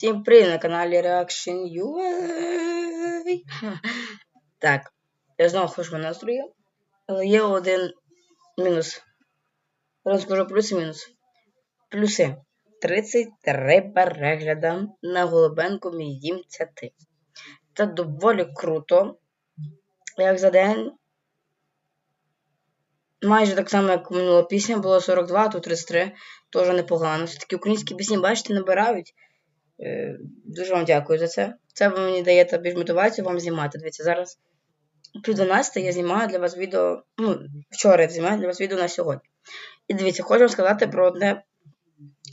Всім привіт на каналі Reaction UA. Так, я знову хочу настрою, але є один мінус. Розкажу плюс і мінус. Плюси. 33 перегляда на Голубенку мій дім це ти. Це доволі круто. Як за день. Майже так само, як минула пісня, було 42, а тут 33. Теж непогано. Все-таки українські пісні, бачите, набирають. Е, Дуже вам дякую за це. Це ви мені даєте більш мотивацію вам знімати. Дивіться, зараз пів 12 я знімаю для вас відео. Ну, вчора я знімаю для вас відео на сьогодні. І дивіться, хочу вам сказати про одне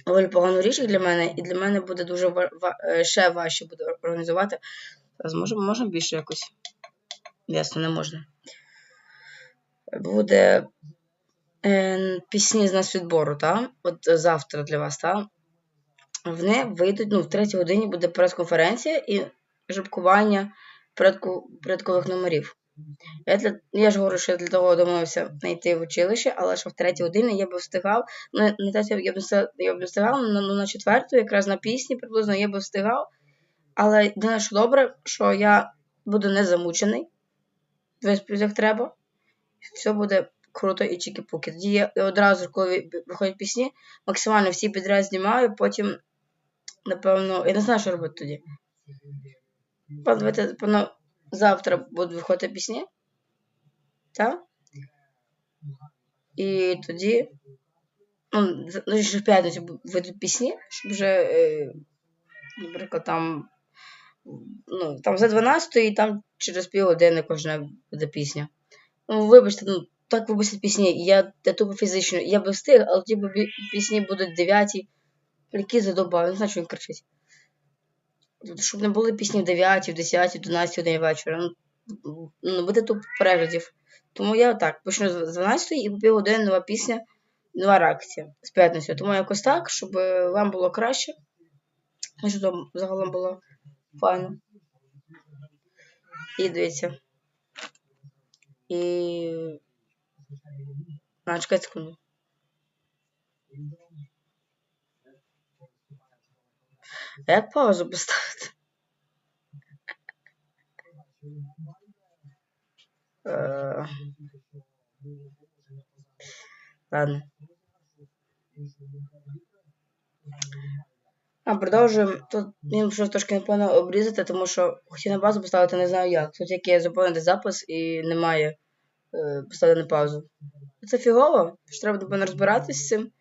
доволі погану річ для мене, і для мене буде дуже ва- е, ще важче буде організувати. Можемо, можемо більше якось. Ясно, не можна. Буде е, пісні з нас відбору, так? От завтра для вас, так? Вони вийдуть, ну, в третій годині буде прес-конференція і жабкування порядку, порядкових номерів. Я, для, я ж говорю, що я для того домовився знайти в училище, але що в третій годині я би встигав. Ну, не те, я б я б встигав, ну, ну, на четверту, якраз на пісні приблизно я би встигав. Але єдине, що добре, що я буду не замучений, висплюсь як треба. Все буде круто і чікі-пуки. Тоді я одразу, коли виходять пісні, максимально всі підряд знімаю, потім, напевно, я не знаю, що робити тоді. Давайте, напевно, завтра будуть виходити пісні. Так? І тоді. Ну, ну, ще в п'ятницю вийдуть пісні, щоб вже, е, наприклад, там. Ну, там за 12 і там через півгодини кожна буде пісня. Ну, вибачте, ну, так випустять пісні. Я, я тупо фізично, я би встиг, але ті пісні будуть 9. Які задовбав, не знаю, що він кричить. Щоб не були пісні в 9, в 10, в 12 годині вечора. Ну, ну, буде тут переглядів. Тому я так почну з 12 і по півгодини нова пісня, нова реакція з п'ятницю. Тому якось так, щоб е, вам було краще. І щоб там загалом було файно. І дивіться. І. А, чекайте секунду. А як паузу поставити? Е, Ладно. А, продовжуємо. Тут мені щось трошки напевно обрізати, тому що хотів на базу поставити, не знаю як. Тут тільки заповнити запис і немає е, поставити на паузу. Це фігово, що треба напевно розбиратися з цим.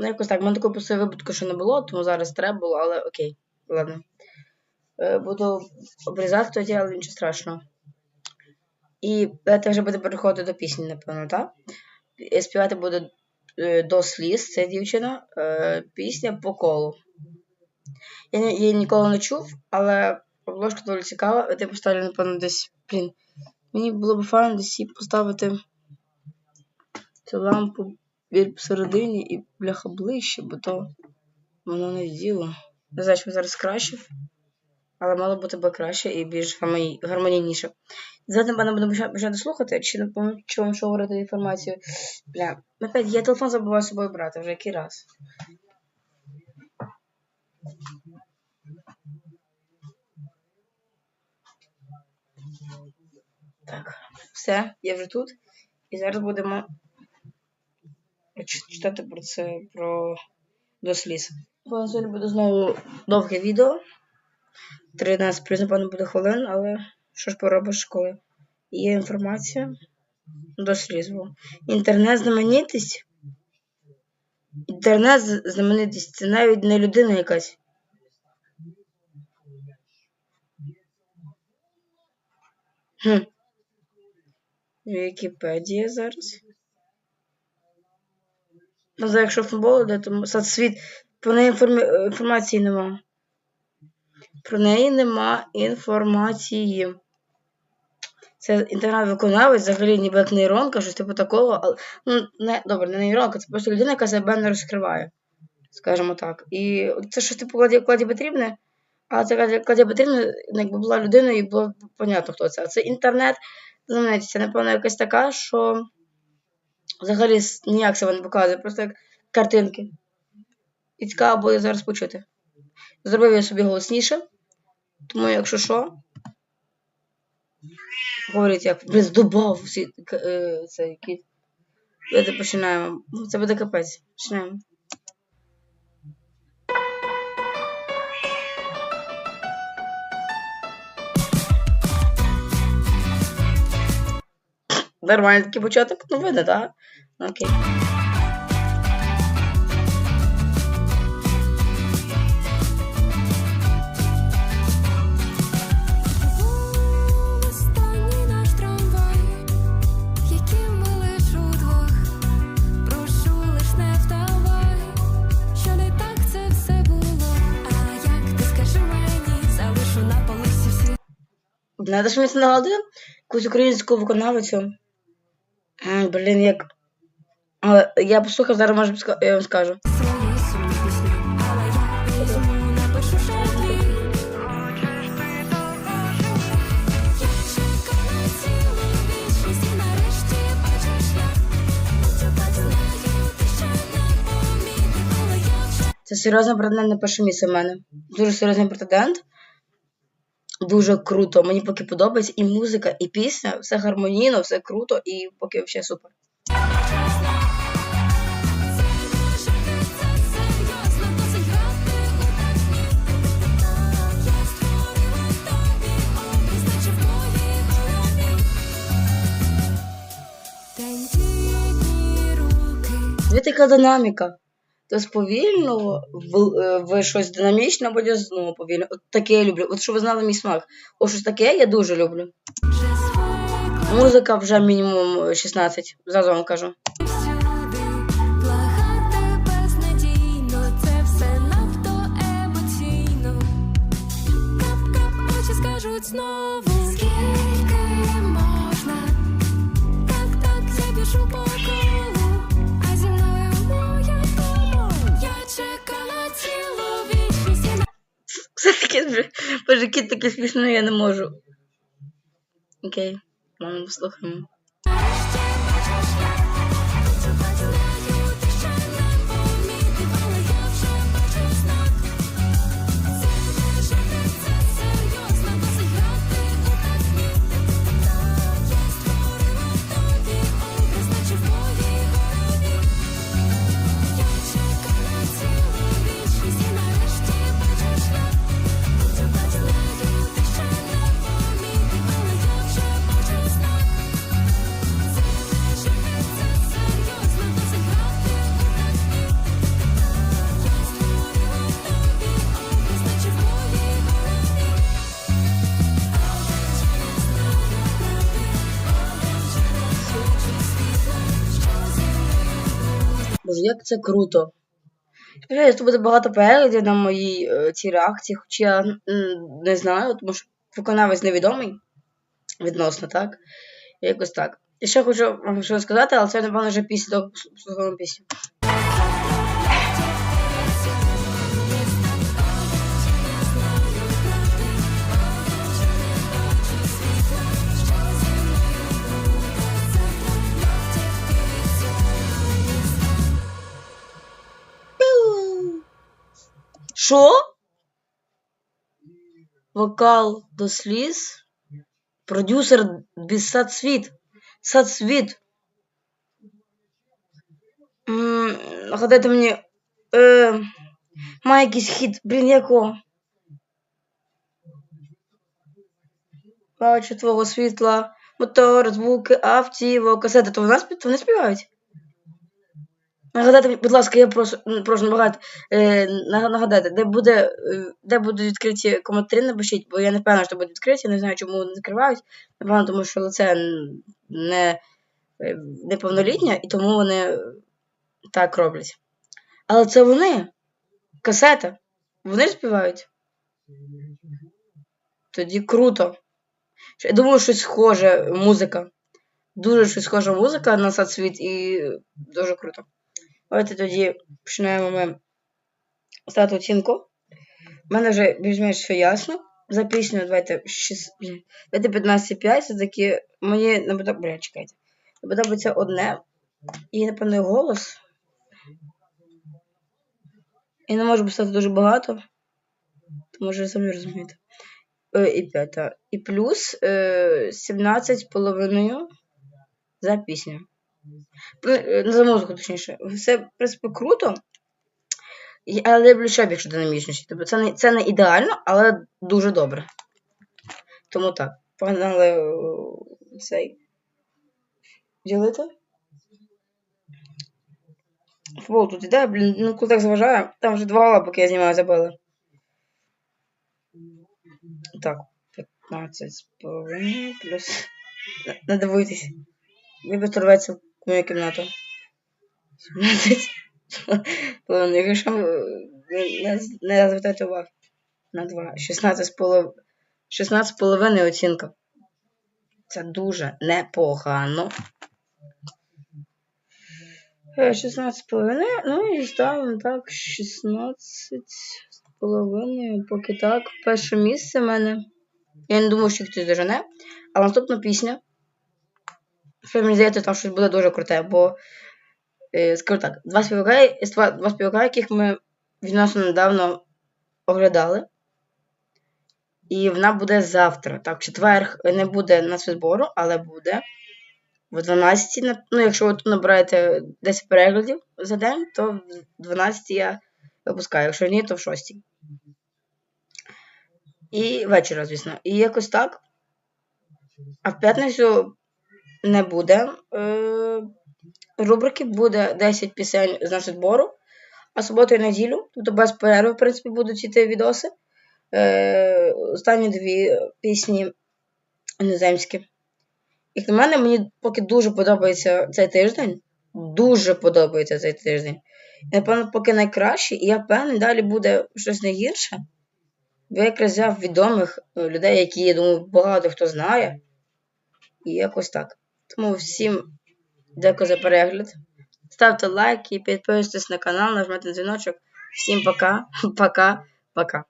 Ну, якось так, в мене такого простої випадку, що не було, тому зараз треба було, але окей, ладно. Е, буду обрізати тоді, але нічого страшного. І це вже буде переходити до пісні, напевно, так? Співати буде е, до сліз, це дівчина, е, пісня по колу. Я її ніколи не чув, але обложка доволі цікава. Я поставлю, напевно, десь. Блін. Мені було б файно десь її поставити цю лампу біля посередині і бляха ближче, бо то воно не діло. Не знаю, що зараз краще, але мало бути би краще і більш гармонійніше. Напевно, буду поча- почати слухати, чи не пам'ятаю, що говорити інформацію. Бля, опять, я телефон забуваю з собою брати вже який раз. Так, все, я вже тут. І зараз будемо читати про це про до сліз. Бо сьогодні буде знову довге відео. 13 плюс, напевно, буде хвилин, але що ж поробиш, коли є інформація до сліз. Інтернет-знаменитість. Інтернет-знаменитість це навіть не людина якась. Хм. Вікіпедія зараз. Ну, за якщо футбол йде, то соцсвіт. Про неї інформ- інформації нема. Про неї нема інформації. Це інтернет-виконавець, взагалі ніби як нейронка, щось типу такого. Але, ну, не, добре, не нейронка, це просто людина, яка себе не розкриває. Скажімо так. І це щось типу кладі, кладі потрібне. А це кладі, потрібне, якби була людина і було б понятно, хто це. А це інтернет, знаєте, це, напевно, якась така, що взагалі ніяк себе не показує, просто як картинки. І цікаво буде зараз почути. Зробив я собі голосніше. Тому, якщо що. Говорить, як блін, здобав всі е, цей які. Давайте починаємо. Це буде капець. Починаємо. Скажи мені, залишу на полиці всі. Знаєте, що мені це нагадує? Якусь українську виконавицю. Блін, як. Але я послухав, зараз може я вам скажу. Це серйозний претендент на перше місце в мене. Дуже серйозний претендент. Дуже круто. Мені поки подобається і музика, і пісня, все гармонійно, все круто, і поки взагалі супер. Дві така динаміка. То з повільного в, е, в щось динамічне, потім знову повільно. От таке я люблю. От щоб ви знали мій смак. О, щось таке я дуже люблю. Музика вже мінімум 16, зразу вам кажу. Знову. Скільки можна? Так, так, я біжу по чекала цілу вічність і таке. Боже, кіт таке смішно, я не можу. Окей, ладно, послухаємо. Боже, як це круто. Сподіваюсь, тут буде багато переглядів на моїй е, цій реакції, хоча я не знаю, тому що виконавець невідомий відносно, так? Якось так. І ще хочу вам щось сказати, але це, напевно, вже після того, пісню. Що? Вокал до сліз. Продюсер без. Садсвіт. М, Нагадайте мені. Е, має якийсь хіт. Блін, якого? Бачу твого світла, мотор, звуки, автівок, касети. То вона спів... вони співають? Нагадайте, будь ласка, я прошу, прошу набагато, е, нага- нагадайте, де буде, е, де будуть відкриті коментарі, напишіть, бо я не впевнена, що будуть відкриті, не знаю, чому вони закривають. Напевно, тому що н- не е, неповнолітнє, і тому вони так роблять. Але це вони. Касета. Вони співають. Тоді круто. Я думаю, щось схоже музика. Дуже щось схожа музика на садсвіт і дуже круто. Давайте тоді починаємо ми ставити оцінку. У мене вже більш-менш все ясно. За пісню давайте 6, давайте 15,5. Це таки мені не подобається. Бля, чекайте. Не подобається одне. І, напевно, голос. І не можу поставити дуже багато. Тому що самі розумієте. Е, і 5. І плюс е, 17 половиною за пісню. Е, За музику, точніше. Все, в принципі, круто. Я люблю ще більше динамічності. Тобто це не, це не ідеально, але дуже добре. Тому так. Погнали е, цей. Ділити. Футбол тут іде, блін, ну коли так заважає, там вже два гола, поки я знімаю, забили. Так, 15 з половиною плюс. Не- дивуйтесь. Вибір рветься в мою кімнату. 17 з. Якщо е, не, звертайте увагу. На 2. 16 з полов... 16 з половиною оцінка. Це дуже непогано. Е, 16 з половиною, ну і ставимо так 16 з половиною, поки так. Перше місце в мене. Я не думаю, що хтось дожене. А наступна пісня. Що мені здається, там щось буде дуже круте, бо е, скажу так, два співака, два, співака, яких ми відносно недавно оглядали. І вона буде завтра. Так, в четвер не буде на збору, але буде в 12, на- ну, якщо ви тут набираєте 10 переглядів за день, то в 12 я випускаю. Якщо ні, то в 6. І вечора, звісно. І якось так. А в п'ятницю не буде е- рубрики, буде 10 пісень з нашого збору. А суботу і неділю, тобто без перерви, в принципі, будуть іти відоси. Е- останні дві пісні іноземські. Як на мене, мені поки дуже подобається цей тиждень. Дуже подобається цей тиждень. І, напевно, поки найкраще, і я певний, далі буде щось не гірше. Бо я якраз взяв відомих е, людей, які, я думаю, багато хто знає. І якось так. Тому всім дякую за перегляд. Ставте лайки, підписуйтесь на канал, нажмете на дзвіночок. Всім пока, пока, пока.